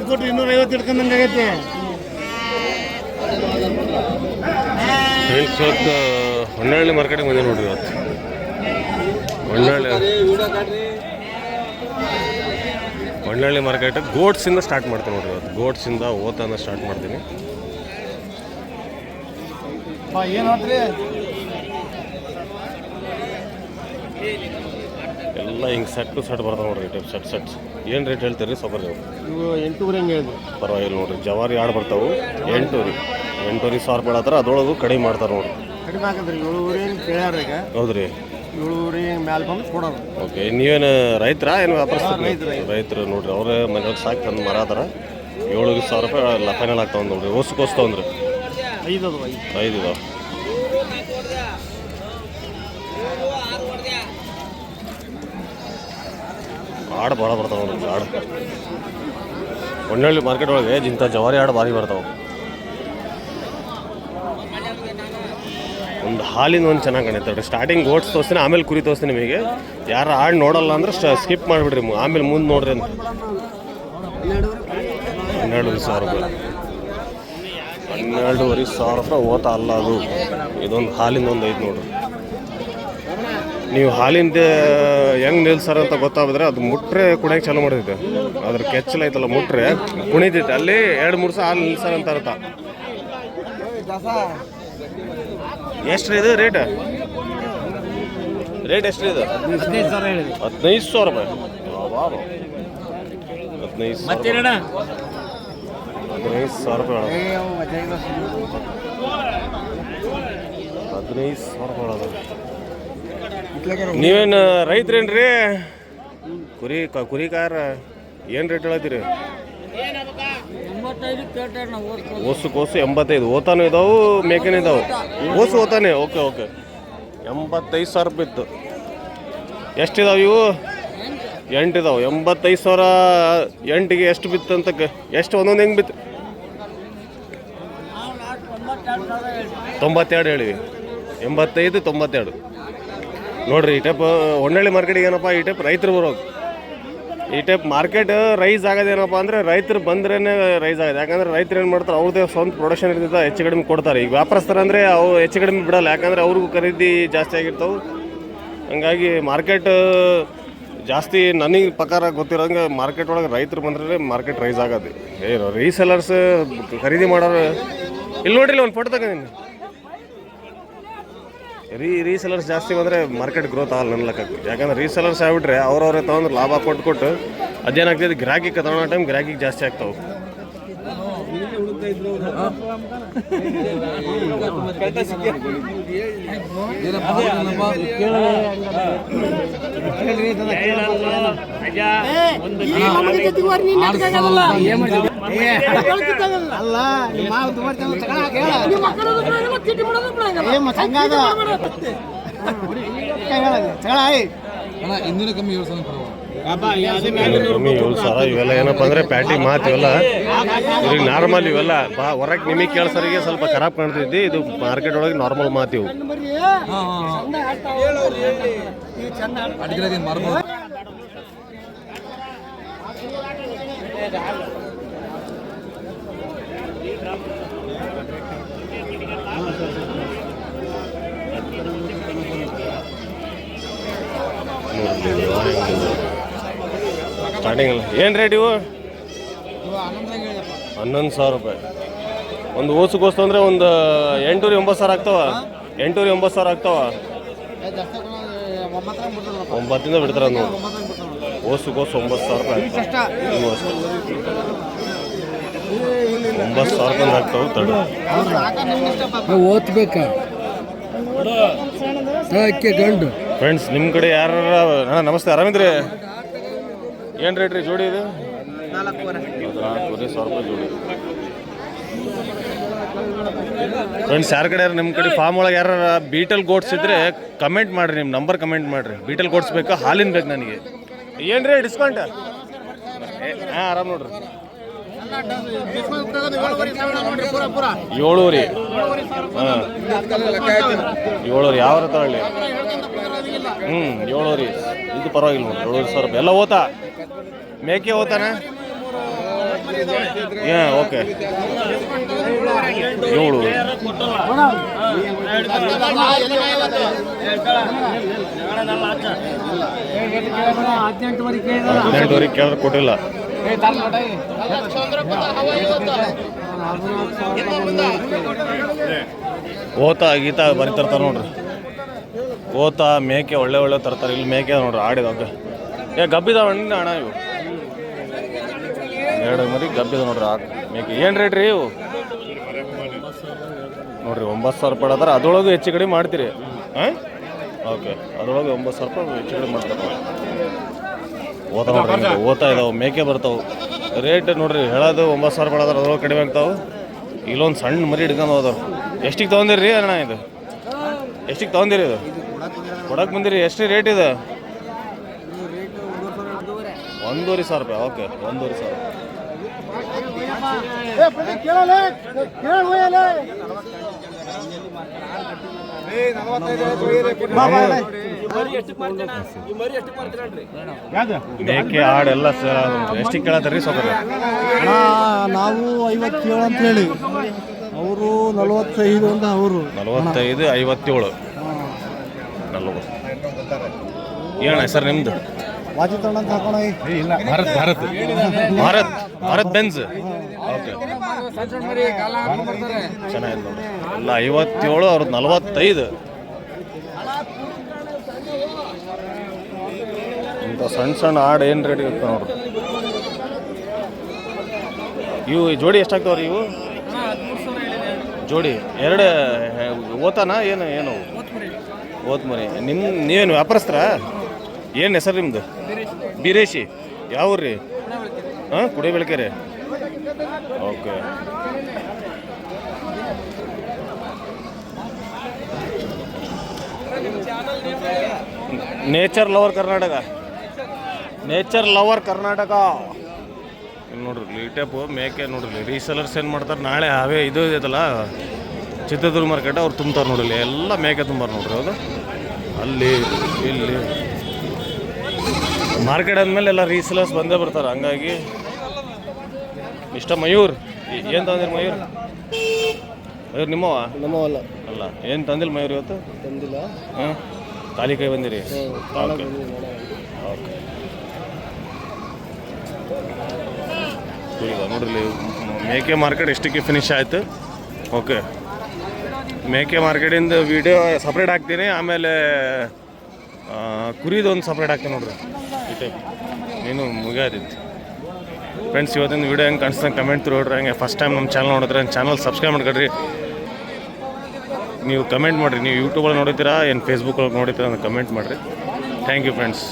ಐವತ್ತು ಕೊಟ್ಟು ಇನ್ನೂರ ಐವತ್ತು ಇಟ್ಕೊಂಡಂಗೆ ಆಗೈತೆ. ಫ್ರೆಂಡ್ಸ್ ಇವತ್ತು ಹೊನ್ನಾಳಿ ಮಾರ್ಕೆಟಿಗೆ ಬಂದೆ ನೋಡ್ರಿ ಇವತ್ತು. ಹೊನ್ನಾಳಿ ಹೊನ್ನಾಳಿ ಮಾರ್ಕೆಟ್ ಗೋಟ್ಸಿಂದ ಸ್ಟಾರ್ಟ್ ಮಾಡ್ತೀನಿ ನೋಡ್ರಿ ಇವತ್ತು. ಗೋಟ್ಸಿಂದ ಓತನ ಸ್ಟಾರ್ಟ್ ಮಾಡ್ತೀನಿ. ಏನು ನೋಡ್ರಿ ಎಲ್ಲ ಹಿಂಗೆ ಸೆಟ್ಟು ಸೆಟ್ ಬರ್ತಾವೆ ನೋಡ್ರಿ ಟೈಪ್ ಸೆಟ್ ಸೆಟ್ಸ್ ಏನು ರೇಟ್ ಹೇಳ್ತೀರಿ ಸೊಬರ್ ನೀವು? ಇವು ಎಂಟೂವರೆ ಹಂಗೆ ಹೇಳಿದ್ರು ಪರವಾಗಿಲ್ಲ ನೋಡ್ರಿ ಜವಾರಿ ಆಡು ಬರ್ತಾವೆ. ಎಂಟೂರಿ ಎಂಟೂರಿ ಸಾವಿರ ರೂಪಾಯಿ ಆದ್ರೆ ಅದರೊಳಗೂ ಕಡಿಮೆ ಮಾಡ್ತಾರೆ ನೋಡ್ರಿ. ಕಡಿಮೆ ರೀ ಏಳುವರೆ ಹಿಂಗೆ ಕೇಳ್ಯಾರ ಈಗ. ಹೌದ್ರಿ. ಏಳುವರೆ ಹಿಂಗೆ ಮ್ಯಾಲೆ ಬಂದು ಕೊಡೋದು. ಓಕೆ ನೀವೇನು ರೈತರ? ಏನು ವ್ಯಾಪಾರ ರೈತ್ರು, ನೋಡ್ರಿ ಅವ್ರ ಮನೆಯವ್ರು ಸಾಕಿ ತಂದು ಮರ ಅದಾರ ಏಳು ಸಾವಿರ ರೂಪಾಯಿ ಲಫೈನಲ್ ಆಗ್ತಾವೆ ನೋಡ್ರಿ. ಓಸ್ಕೋಸ್ ತೊಗೊಂಡ್ರಿ. ಐದು ಅದು ಐದು. ಐದು ಇದಾವೆ. ಆಡು ಭಾಳ ಬರ್ತಾವೆ ನೋಡ್ರಿ ಆಡು. ಹೊನ್ನಳ್ಳಿ ಮಾರ್ಕೆಟ್ ಒಳಗೆ ಇಂಥ ಜವಾರಿ ಆಡು ಭಾರಿ ಬರ್ತಾವೆ. ಒಂದು ಹಾಲಿನ ಒಂದು ಚೆನ್ನಾಗಿ ಕಾಣುತ್ತೆ ರೀ ಸ್ಟಾರ್ಟಿಂಗ್ ಓಟ್ಸ್ ತೋರಿಸ್ತೀನಿ, ಆಮೇಲೆ ಕುರಿ ತೋರಿಸ್ತೀನಿ ನಿಮಗೆ. ಯಾರು ಆಡು ನೋಡಲ್ಲ ಅಂದ್ರೆ ಸ್ಕಿಪ್ ಮಾಡಿಬಿಡ್ರಿ ಆಮೇಲೆ ಮುಂದೆ ನೋಡ್ರಿ ಅಂತ. ಹನ್ನೆರಡು ಸಾವಿರ ರೂಪಾಯಿ. ಹನ್ನೆರಡುವರೆ ಸಾವಿರ ರೂಪಾಯಿ ಓತ ಅಲ್ಲ ಅದು. ಇದೊಂದು ಹಾಲಿಂದ ಒಂದು ಐದು ನೋಡ್ರಿ. ನೀವು ಹಾಲಿಂದ ಹೆಂಗೆ ನಿಲ್ಸಾರ ಅಂತ ಗೊತ್ತಾಗಿದ್ರೆ ಅದು ಮುಟ್ರೆ ಕುಣಿಯಕ್ಕೆ ಚಾಲು ಮಾಡಿದ್ದೆ ಅದ್ರ ಕೆಚ್ಚಲ ಐತಲ್ಲ ಮುಟ್ರೆ ಕುಣಿತೈತೆ. ಅಲ್ಲಿ ಎರಡು ಮೂರು ಸಹ ಹಾಲು ನಿಲ್ಸಾರ ಅಂತ ಅರ್ಥ. ಎಷ್ಟು ಇದು ರೇಟ್? ರೇಟ್ ಎಷ್ಟು ಇದು? ಹದಿನೈದು ಸಾವಿರ ರೂಪಾಯಿ. ಹದಿನೈದು ಸಾವಿರ ಹದಿನೈದು ಸಾವಿರ ರೂಪಾಯಿ ಹದಿನೈದು ಸಾವಿರ ರೂಪಾಯಿ ನೀವೇನು, ರೈತರೇನ್ರಿ? ಕುರಿ ಕುರಿ ಕಾರ ಏನು ರೇಟ್ ಹೇಳತ್ತೀರಿ? ಓಸು ಕೋಸು ಎಂಬತ್ತೈದು, ಓತಾನು ಇದಾವು, ಮೇಕೆನೂ ಇದಾವು? ಓಸು ಓತಾನೆ, ಓಕೆ ಓಕೆ. ಎಂಬತ್ತೈದು ಸಾವಿರ ರೂಪಾಯಿ ಇತ್ತು. ಎಷ್ಟಿದಾವೆ ಇವು? ಎಂಟು ಎಂಬತ್ತೈದು ಸಾವಿರ ಎಂಟಿಗೆ ಎಷ್ಟು ಬಿತ್ತು ಅಂತ ಎಷ್ಟು ಒಂದೊಂದು ಹೆಂಗೆ ಬಿತ್ತು? ತೊಂಬತ್ತೆರಡು ಹೇಳಿವಿ. ಎಂಬತ್ತೈದು, ತೊಂಬತ್ತೆರಡು. ನೋಡ್ರಿ, ಈ ಟೈಪ್ ಹೊನ್ನಳ್ಳಿ ಮಾರ್ಕೆಟಿಗೆ ಏನಪ್ಪ, ಈ ಟೈಪ್ ರೈತರು ಬರೋದು. ಈ ಟೈಪ್ ಮಾರ್ಕೆಟ್ ರೈಸ್ ಆಗೋದೇನಪ್ಪ ಅಂದರೆ, ರೈತರು ಬಂದ್ರೇ ರೈಸ್ ಆಗಿದೆ. ಯಾಕಂದ್ರೆ ರೈತರು ಏನು ಮಾಡ್ತಾರೆ, ಅವ್ರದ್ದೇ ಸ್ವಂತ ಪ್ರೊಡಕ್ಷನ್ ಇರ್ತದೆ ಹೆಚ್ಚು ಕಡಿಮೆ ಕೊಡ್ತಾರೆ. ಈಗ ವ್ಯಾಪಾರಸ್ಥರು ಅಂದರೆ ಅವು ಹೆಚ್ಚು ಕಡಿಮೆ ಬಿಡಲ್ಲ. ಯಾಕಂದ್ರೆ ಅವ್ರಿಗೂ ಖರೀದಿ ಜಾಸ್ತಿ ಆಗಿರ್ತಾವೆ. ಹಂಗಾಗಿ ಮಾರ್ಕೆಟ್ ಜಾಸ್ತಿ ನನಗೆ ಪ್ರಕಾರ ಗೊತ್ತಿರೋಂಗೆ ಮಾರ್ಕೆಟ್ ಒಳಗೆ ರೈತರು ಬಂದ್ರೆ ಮಾರ್ಕೆಟ್ ರೈಸ್ ಆಗೋದು. ಏನು ರೀಸೆಲರ್ಸ್ ಖರೀದಿ ಮಾಡೋರು ಇಲ್ಲಿ ನೋಡ್ರಿ ಒಂದು ಫೋಟೋ ತಗೊಂಡಿನಿ. ರೀ ರೀಸೆಲರ್ಸ್ ಜಾಸ್ತಿ ಬಂದರೆ ಮಾರ್ಕೆಟ್ ಗ್ರೋತ್ ಆಗಲ್ಲ ನನ್ನ ಲೆಕ್ಕಕ್ಕೆ ಯಾಕಂದ್ರೆ ರೀಸೆಲರ್ಸ್ ಆಗ್ಬಿಟ್ರೆ ಅವ್ರವ್ರೇ ತೊಗೊಂಡು ಲಾಭ ಕೊಟ್ಟು ಕೊಟ್ಟು ಅದೇನಾಗ್ತದೆ ಗ್ರಾಹಕಿಗೆ ತಗೊಳ್ಳೋ ಟೈಮ್ ಗ್ರಾಹಕಿಗೆ ಜಾಸ್ತಿ ಆಗ್ತಾವೆ ಅಲ್ಲ ನಿಮ್ಮ ದುಬಾರಿ ತಗೊಳಕ್ ಹೇಳ. ಏ. ಕಮ್ಮಿ ಏಳು ಸಾವಿರ ಇವೆಲ್ಲ ಏನಪ್ಪ ಅಂದರೆ ಪ್ಯಾಟಿ ಮಾತು ಇವೆಲ್ಲ ಇವ್ರಿಗೆ ನಾರ್ಮಲ್ ಇವೆಲ್ಲ ಬಾ ಹೊರಗೆ ನಿಮಗೆ ಕೇಳ್ಸರಿಗೆ ಸ್ವಲ್ಪ ಖರಾಬ್ ಕಾಣ್ತೈತಿ ಇದು ಮಾರ್ಕೆಟ್ ಒಳಗೆ ನಾರ್ಮಲ್ ಮಾತು ಇವು ಸ್ಟಾರ್ಟಿಂಗ್ ಅಲ್ಲ. ಏನು ರೇಟ್ ಇವು? ಹನ್ನೊಂದು ಸಾವಿರ ರೂಪಾಯಿ. ಒಂದು ಓಸುಗೋಸ್ತು ಅಂದರೆ ಒಂದು ಎಂಟೂರಿ ಒಂಬತ್ತು ಸಾವಿರ ಆಗ್ತಾವ? ಎಂಟೂರಿ ಒಂಬತ್ತು ಸಾವಿರ ಆಗ್ತಾವ? ಒಂಬತ್ತಿಂದ ಬಿಡ್ತಾರ ನೋಡಿ. ಓಸುಗೋಸು ಒಂಬತ್ತು ಸಾವಿರ ರೂಪಾಯಿ. ಒಂಬತ್ತು ಸಾವಿರ ರೂಪಾಯಿ ಆಗ್ತಾವ ತಡ. ಓದ್ಬೇಕಾ? ಅಕ್ಕಿ ಗಂಡು. ಫ್ರೆಂಡ್ಸ್ ನಿಮ್ಮ ಕಡೆ ಯಾರು ನಮಸ್ತೆ, ಆರಾಮಿದ್ರಿ? ಏನು ರೇಟ್ ರೀ ಜೋಡಿ ಇದು? ನಾಲ್ಕೂವರೆ ಸಾವಿರ ರೂಪಾಯಿ ಜೋಡಿ. ಫ್ರೆಂಡ್ಸ್ ಯಾರ ಕಡೆ ನಿಮ್ಮ ಕಡೆ ಫಾರ್ಮ್ ಒಳಗೆ ಯಾರು ಬೀಟಲ್ ಗೋಟ್ಸ್ ಇದ್ರೆ ಕಮೆಂಟ್ ಮಾಡಿರಿ ನಿಮ್ಮ ನಂಬರ್ ಕಮೆಂಟ್ ಮಾಡಿರಿ. ಬೀಟಲ್ ಗೋಟ್ಸ್ ಬೇಕಾ, ಹಾಲಿನ ಬೇಕು ನನಗೆ? ಏನು ರೀ ಡಿಸ್ಕೌಂಟ್ ಹಾಂ, ಆರಾಮ್ ನೋಡ್ರಿ. ಏಳೂರಿ ಹಾಂ. ಏಳೂರಿ ಯಾವ ತಗೊಳ್ಳಿ? ಹ್ಞೂ ಏಳೂರಿ ಇದು ಪರವಾಗಿಲ್ಲ ನೋಡಿ ಏಳೂರು ಸಾವಿರ ರೂಪಾಯಿ. ಎಲ್ಲ ಓತಾ ಮೇಕೆ ಓತಾನ ಹಾಂ ಓಕೆ. ಏಳು ಹದಿನೆಂಟುವರೆಗೆ ಕೇಳಿದ್ರೆ ಕೊಟ್ಟಿಲ್ಲ. ಓತ ಗೀತ ಬರೀ ತರ್ತಾರೆ ನೋಡ್ರಿ. ಓತ ಮೇಕೆ ಒಳ್ಳೆ ಒಳ್ಳೆ ತರ್ತಾರೆ. ಇಲ್ಲಿ ಮೇಕೆ ನೋಡ್ರಿ ಆಡಿದಾಗ ಏ ಗಬ್ಬಿದಾವ ಅಣ್ಣ ಅಣ್ಣ ಇವು? ಎರಡು ಮರಿ ಗಬ್ಬಿದ ನೋಡ್ರಿ ಆ ಮೇಕೆ. ಏನು ರೇಟ್ ರೀ ಇವು? ನೋಡ್ರಿ ಒಂಬತ್ತು ಸಾವಿರ ರೂಪಾಯಿ ಅದಾರ ಅದ್ರೊಳಗೆ ಹೆಚ್ಚು ಕಡಿಮೆ ಮಾಡ್ತೀರಿ. ಹಾಂ? ಓಕೆ ಅದರೊಳಗೆ ಒಂಬತ್ತು ಸಾವಿರ ರೂಪಾಯಿ ಹೆಚ್ಚು ಕಡಿಮೆ ಮಾಡ್ತಾರೆ. ಓತ ನೋಡ್ರಿ ಓತಾ ಇದಾವೆ ಮೇಕೆ ಬರ್ತಾವೆ. ರೇಟ್ ನೋಡ್ರಿ ಹೇಳೋದು ಒಂಬತ್ತು ಸಾವಿರ ರೂಪಾಯಿ ಅದಾರ ಅದರೊಳಗೆ ಕಡಿಮೆ ಆಗ್ತಾವೆ. ಇಲ್ಲೊಂದು ಸಣ್ಣ ಮರಿ ಹಿಡ್ಕೊಂಡು ಹೋದವ್ರು. ಎಷ್ಟಿಗೆ ತೊಗೊಂದಿರಿ ಅಣ್ಣ ಇದು? ಎಷ್ಟಿಗೆ ತೊಗೊಂದಿರಿ ಇದು? ಕೊಡಕ್ಕೆ ಬಂದಿರಿ ಎಷ್ಟು ರೇಟ್ ಇದೆ? ಒಂದೂವರೆ ಸಾವಿರ ರೂಪಾಯಿ ಓಕೆ ಒಂದೂವರೆ ಸಾವಿರ. ಮೇಕೆ ಕೇಳತ್ತಾರ ಅಣ್ಣ ನಾವು ಐವತ್ತೇಳು ಅಂತ ಹೇಳಿ. ಅವರು ನಲವತ್ತೈದು ಅಂತ ಅವರು. ನಲವತ್ತೈದು ಐವತ್ತೇಳು. ನಲ್ವತ್ತು ಏನ ಸರ್ ನಿಮ್ದು? ವಾಜಿತಣ್ಣ ಅಂತ ಹಾಕೋಣ ಇಲ್ಲ Bharat Bharat. Bharat Bharat Benz okay. ಚೆನ್ನಾಗಿದೆ ನೋಡಿ. ಎಲ್ಲ ಐವತ್ತೇಳು ಅವ್ರದ್ದು ನಲವತ್ತೈದು. ಇಂಥ ಸಣ್ಣ ಸಣ್ಣ ಹಾಡು ಏನು ರೇಟ್ ಇರುತ್ತೆ ನೋಡ್ರಿ ಇವು ಜೋಡಿ ಎಷ್ಟಾಗ್ತಾವ್ರಿ ಇವು? ಜೋಡಿ ಎರಡು ಓತಾನ ಏನು ಏನು ಓತ್ ಮರಿ ನಿಮ್ಮ ನೀವೇನು ವ್ಯಾಪಾರಸ್ತ್ರ ಏನು ಹೆಸರು ನಿಮ್ದು? ಬೀರೇಶಿ. ಯಾವ ಊರ್ರಿ ಹಾಂ ಕುಡಿ Belakere okay. Nature lover Karnataka. Nature lover Karnataka. ನೋಡ್ರಿ ಲೀಟಪ್ಪು ಮೇಕೆ ನೋಡ್ರಿ ರೀಸೆಲರ್ಸ್ ಏನು ಮಾಡ್ತಾರೆ? ನಾಳೆ ಅವೇ ಇದು ಇದಲ್ಲ ಚಿತ್ರದುರ್ಗ ಮಾರ್ಕೆಟ್ ಅವ್ರು ತುಂಬ್ತಾರೆ ನೋಡಿಲ್ಲ ಎಲ್ಲ ಮೇಕೆ ತುಂਬਾರ ನೋಡ್ರಿ, ಹೌದು? ಅಲ್ಲಿ ಇಲ್ಲಿ. ಮಾರ್ಕೆಟ್ ಅಂದಮೇಲೆ ಎಲ್ಲ ರೀಸೇಲರ್ಸ್ ಬಂದೇ ಬರ್ತಾರೆ. ಹಂಗಾಗಿ ಇಷ್ಟ ಮಯೂರ್? ಏನು ತಂದಿರಿ ಮಯೂರ್? ಮಯೂರ್ ನಿಮ್ಮವ ನಮ್ಮವಲ್ಲ ಅಲ್ಲ ಏನು ತಂದಿಲ್ಲ ಮಯೂರ್ ಇವತ್ತು? ತಂದಿಲ್ಲ. ಹಾಂ? ಖಾಲಿ ಕೈ ಬಂದಿರಿ? ಓಕೆ. ಓಕೆ. ಈಗ ನೋಡ್ರಿ ಮೇಕೆ ಮಾರ್ಕೆಟ್ ಎಷ್ಟಕ್ಕೆ ಫಿನಿಶ್ ಆಯಿತು? ಓಕೆ. ಮೇಕೆ ಮಾರ್ಕೆಟಿಂದ ವಿಡಿಯೋ ಸಪ್ರೇಟ್ ಹಾಕ್ತೀನಿ. ಆಮೇಲೆ ಕುರಿದೊಂದು ಸಪ್ರೇಟ್ ಹಾಕ್ತೀನಿ ನೋಡ್ರಿ. ಈ ಟೈಪ್ ನೀನು ಮುಗಿಯೋದಿತ್ತು ಫ್ರೆಂಡ್ಸ್ ಇವತ್ತಿನ ವಿಡಿಯೋ ಹೆಂಗೆ ಕಾಣಿಸ್ತಂಗೆ ಕಮೆಂಟ್ ನೋಡ್ರಿ ಹಂಗೆ ಫಸ್ಟ್ ಟೈಮ್ ನಮ್ಮ ಚಾನಲ್ ನೋಡಿದ್ರೆ ಚಾನಲ್ ಸಬ್ಸ್ಕ್ರೈಬ್ ಮಾಡ್ಕೊಡ್ರಿ ನೀವು ಕಮೆಂಟ್ ಮಾಡಿರಿ. ನೀವು ಯೂಟ್ಯೂಬಲ್ಲಿ ನೋಡಿದ್ದೀರಾ, ಏನು ಫೇಸ್ಬುಕ್ಕಲ್ಲಿ ನೋಡಿದ್ದೀರಾ ಅಂತ ಕಮೆಂಟ್ ಮಾಡಿರಿ. Thank you friends